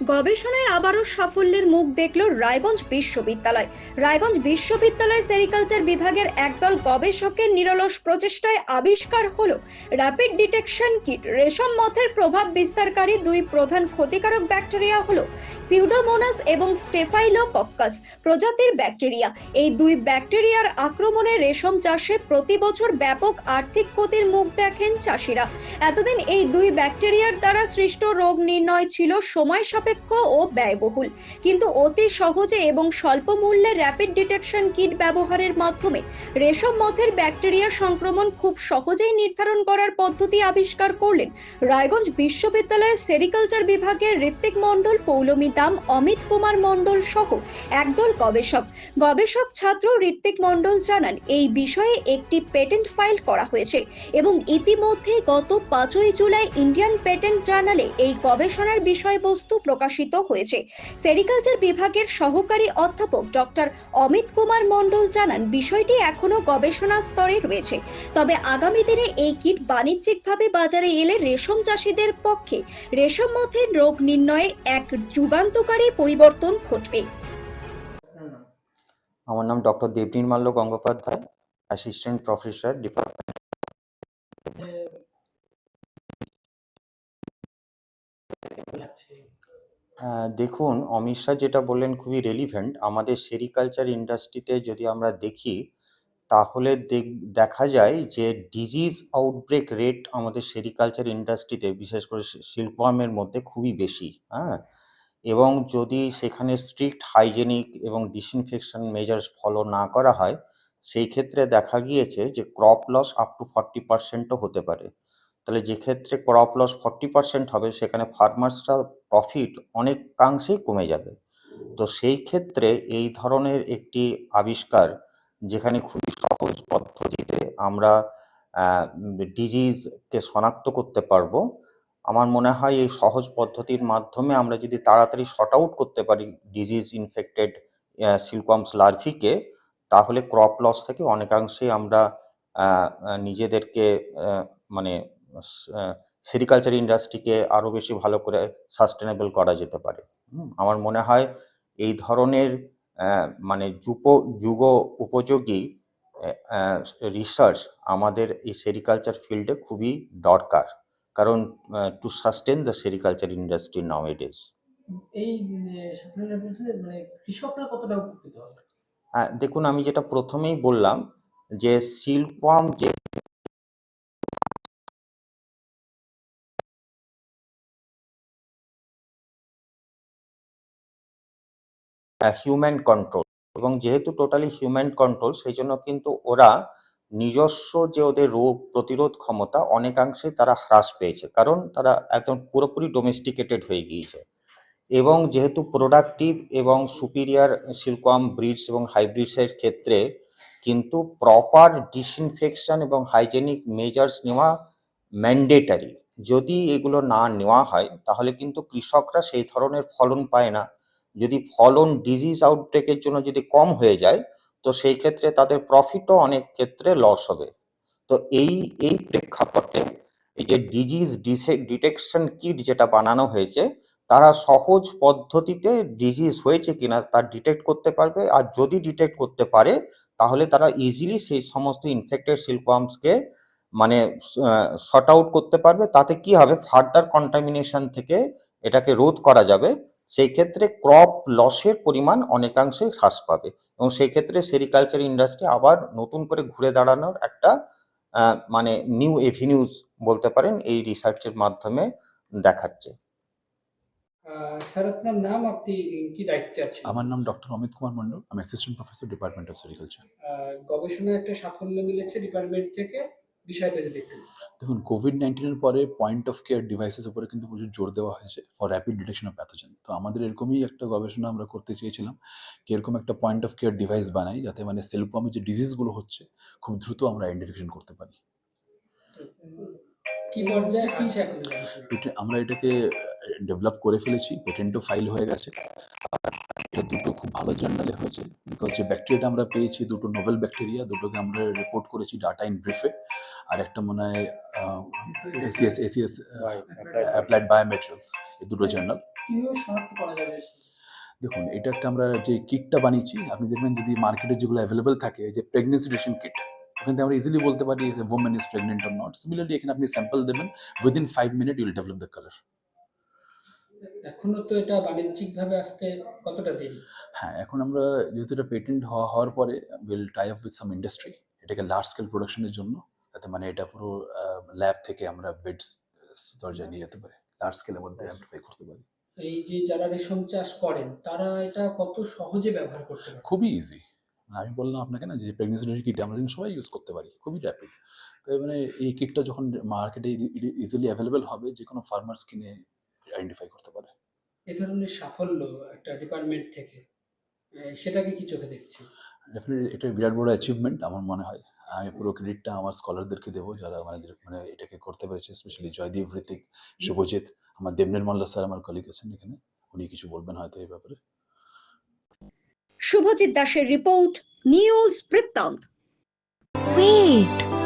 গবেষণায় আবারও সাফল্যের মুখ দেখল রায়গঞ্জ বিশ্ববিদ্যালয়। রায়গঞ্জ বিশ্ববিদ্যালয় সেরিকালচার বিভাগের একদল গবেষকের নিরলস প্রচেষ্টায় আবিষ্কার হল র্যাপিড ডিটেকশন কিট রেশম মথের প্রভাব বিস্তারকারী দুই প্রধান ক্ষতিকারক ব্যাকটেরিয়া হলো সিউডোমোনাস এবং স্টেফাইলোকক্কাস প্রজাতির ব্যাকটেরিয়া। এই দুই ব্যাকটেরিয়ার আক্রমণে রেশম চাষে প্রতি বছর ব্যাপক আর্থিক ক্ষতির মুখ দেখেন চাষিরা। এতদিন এই দুই ব্যাকটেরিয়ার দ্বারা সৃষ্ট রোগ নির্ণয় ছিল সময় ও ব্যয়বহুল। কিন্তু অতি সহজে এবং স্বল্প মূল্যে র্যাপিড ডিটেকশন কিট ব্যবহারের মাধ্যমে রেশম মথের ব্যাকটেরিয়া সংক্রমণ খুব সহজেই নির্ধারণ করার পদ্ধতি আবিষ্কার করলেন রায়গঞ্জ বিশ্ববিদ্যালয়ের সেরিকালচার বিভাগের ঋত্বিক মণ্ডল, পৌলমী দাম, অমিত কুমার মণ্ডল সহ একদল গবেষক। গবেষক ছাত্র ঋত্বিক মণ্ডল জানান, এই বিষয়ে একটি পেটেন্ট ফাইল করা হয়েছে এবং ইতিমধ্যে গত পাঁচই জুলাই ইন্ডিয়ান পেটেন্ট জার্নালে এই গবেষণার বিষয়বস্তু প্রকাশিত হয়েছে। সেরিকালচার বিভাগের সহকারী অধ্যাপক ডক্টর অমিত কুমার মণ্ডল জানান বিষয়টি এখনও গবেষণা স্তরে রয়েছে। তবে আগামী দিনে এই কিট বাণিজ্যিকভাবে বাজারে এলে রেশম চাষিদের পক্ষে রেশম মথের রোগ নির্ণয়ে এক যুগান্তকারী পরিবর্তন ঘটবে। আমার নাম doctor Debnil Malya Gangopadhyay assistant professor department দেখুন, অমিত শাহ যেটা বললেন খুবই রেলিভেন্ট আমাদের সেরিকালচার ইন্ডাস্ট্রিতে যদি আমরা দেখি, তাহলে দেখ- যায় যে ডিজিজ আউটব্রেক রেট আমাদের সেরিকালচার ইন্ডাস্ট্রিতে বিশেষ করে শিল্পমের মধ্যে খুবই বেশি হ্যাঁ? এবং যদি সেখানে স্ট্রিক্ট হাইজেনিক এবং ডিসইনফেকশন মেজার্স ফলো না করা হয়, সেই ক্ষেত্রে দেখা গিয়েছে যে crop loss up to forty পার্সেন্টও হতে পারে। তাহলে যে ক্ষেত্রে ক্রপ লস ফর্টি পার্সেন্ট হবে, সেখানে ফার্মার্সরা প্রফিট অনেকাংশেই কমে যাবে। তো সেই ক্ষেত্রে এই ধরনের একটি আবিষ্কার, যেখানে খুবই সহজ পদ্ধতিতে আমরা ডিজিজকে শনাক্ত করতে পারব, আমার মনে হয় এই সহজ পদ্ধতির মাধ্যমে আমরা যদি তাড়াতাড়ি শর্ট আউট করতে পারি ডিজিজ ইনফেক্টেড সিলকমস লার্ভিকে তাহলে ক্রপ লস থেকে অনেকাংশেই আমরা নিজেদেরকে মানে সেরিকালচার ইন্ডাস্ট্রিকে আরও বেশি ভালো করে সাস্টেনেবল করা যেতে পারে। আমার মনে হয় এই ধরনের মানে যুপ যুগ উপযোগী রিসার্চ আমাদের এই সেরিকালচার ফিল্ডে খুবই দরকার। কারণ to sustain the sericulture industry now it is এই মানে কৃষকরা কতটা উপকৃত হবে? দেখুন আমি যেটা প্রথমেই বললাম যে সিল্কওয়ার্ম যে হিউম্যান কন্ট্রোল এবং যেহেতু টোটালি হিউম্যান কন্ট্রোল সেই জন্য কিন্তু ওরা নিজস্ব যে ওদের রোগ প্রতিরোধ ক্ষমতা অনেকাংশে তারা হ্রাস পেয়েছে। কারণ তারা একদম পুরোপুরি ডোমেস্টিকেটেড হয়ে গিয়েছে। এবং যেহেতু প্রোডাক্টিভ এবং সুপিরিয়ার সিল্কওয়ার্ম ব্রিডস এবং হাইব্রিডসের ক্ষেত্রে কিন্তু প্রপার ডিসইনফেকশন এবং হাইজেনিক মেজার্স নেওয়া ম্যান্ডেটারি যদি এগুলো না নেওয়া হয়, তাহলে কিন্তু কৃষকরা সেই ধরনের ফলন পায় না। যদি ফলন ডিজিজ আউটব্রেকের জন্য যদি কম হয়ে যায়, তো সেই ক্ষেত্রে তাদের প্রফিটও অনেক ক্ষেত্রে লস হবে। তো এই এই প্রেক্ষাপটে এই যে ডিজিজ ডিটেকশন কিট যেটা বানানো হয়েছে, তারা সহজ পদ্ধতিতে ডিজিজ হয়েছে কিনা তা ডিটেক্ট করতে পারবে। আর যদি ডিটেক্ট করতে পারে, তাহলে তারা ইজিলি সেই সমস্ত ইনফেক্টেড সিল্কওয়ার্মসকে মানে শর্ট আউট করতে পারবে। তাতে কি হবে? ফার্দার কন্টামিনেশন থেকে এটাকে রোধ করা যাবে। সেই ক্ষেত্রে ক্রপ লসের পরিমাণ অনেকাংশে হ্রাস পাবে এবং সেই ক্ষেত্রে সেরিকালচার ইন্ডাস্ট্রি আবার নতুন করে ঘুরে দাঁড়ানোর একটা মানে নিউ এভিনিউজ বলতে পারেন এই রিসার্চের মাধ্যমে দেখাচ্ছে। স্যার আপনার নাম আপনি কি দায়িত্বে আছেন? আমার নাম ডক্টর অমিত কুমার মন্ডল আমি assistant professor department of sericulture ah, গবেষণায় একটা সাফল্য মিলেছে ডিপার্টমেন্ট থেকে? বিষয়টা যদি একটু দেখুন কোভিড নাইন্টিনের পরে পয়েন্ট অফ কেয়ার ডিভাইসেস উপরে কিন্তু প্রচুর জোর দেওয়া হয়েছে for rapid detection of pathogen তো আমাদের এরকমই একটা গবেষণা আমরা করতে চেয়েছিলাম কি এরকম একটা পয়েন্ট অফ কেয়ার ডিভাইস বানাই যাতে মানে সেলফামে যে ডিজিজগুলো হচ্ছে খুব দ্রুত আমরা আইডেন্টিফিকেশন করতে পারি। আমরা এটাকে ডেভেলপ করে ফেলেছি পেটেন্টও ফাইল হয়ে গেছে। আর এটা দুটো খুব ভালো জার্নালে হয়েছে। বিকজ যে ব্যাকটেরিয়াটা আমরা পেয়েছি দুটো নোভেল ব্যাকটেরিয়া দুটোকে আমরা রিপোর্ট করেছি ডাটা ইন ব্রিফে আর একটা মনে হয় এসিএস এসিএস অ্যাপ্লাইড বায়োমেটেরিয়ালস এই দুটো জার্নাল দেখুন এটা একটা আমরা যে কিটটা বানিয়েছি আপনি দেখবেন যদি মার্কেটে যেগুলো অ্যাভেলেবেল থাকে যে প্রেগনেন্সি রেশন কিট ওখান থেকে আমরা ইজিলি বলতে পারি woman is pregnant or not similarly এখানে আপনি স্যাম্পল দেবেন within five minute you'll develop the colour এখনও তো এটা বাণিজ্যিক ভাবে আসতে কতটা দেরি? হ্যাঁ এখন আমরা যেহেতু এটা পেটেন্ট হওয়া হওয়ার পরে will tie up with some industry এটাকে লার্জ স্কেল প্রোডাকশনের জন্য যাতে মানে এটা পুরো ল্যাব থেকে আমরা বেডস দরজায় নিয়ে যেতে পারি। লার্জ স্কেলের মধ্যে অ্যাম্প্লিফাই করতে পারি। এই যে যারা রেশম চাষ করেন তারা এটা কত সহজে ব্যবহার করতে পারে? খুবই ইজি আমি বললাম আপনাকে না যে প্রেগনেন্সি কিট আমরা কিন্তু সবাই ইউজ করতে পারি খুবই র্যাপিড তো মানে এই কিটটা যখন মার্কেটে ইজিলি অ্যাভেলেবেল হবে যে কোনো ফার্মার্স কিনে আইডেন্টিফাই করতে পারে। এ ধরনের সাফল্য একটা ডিপার্টমেন্ট থেকে সেটাকে কি চোখে দেখছি? ডেফিনেটলি এটা বিরাট বড় অ্যাচিভমেন্ট আমার মনে হয়। আমি পুরো ক্রেডিটটা আমার স্কলারদেরকে দেবো যারা আমাদের মানে এটাকে করতে পেরেছে স্পেশালি জয়দীপ ঋতিক শুভজিৎ আমার দেবনের মাল্লা স্যার আমার কলিগ আছেন এখানে। উনি কিছু বলবেন হয়তো এই ব্যাপারে। শুভজিৎ দাসের রিপোর্ট নিউজ বৃত্তান্ত Wait.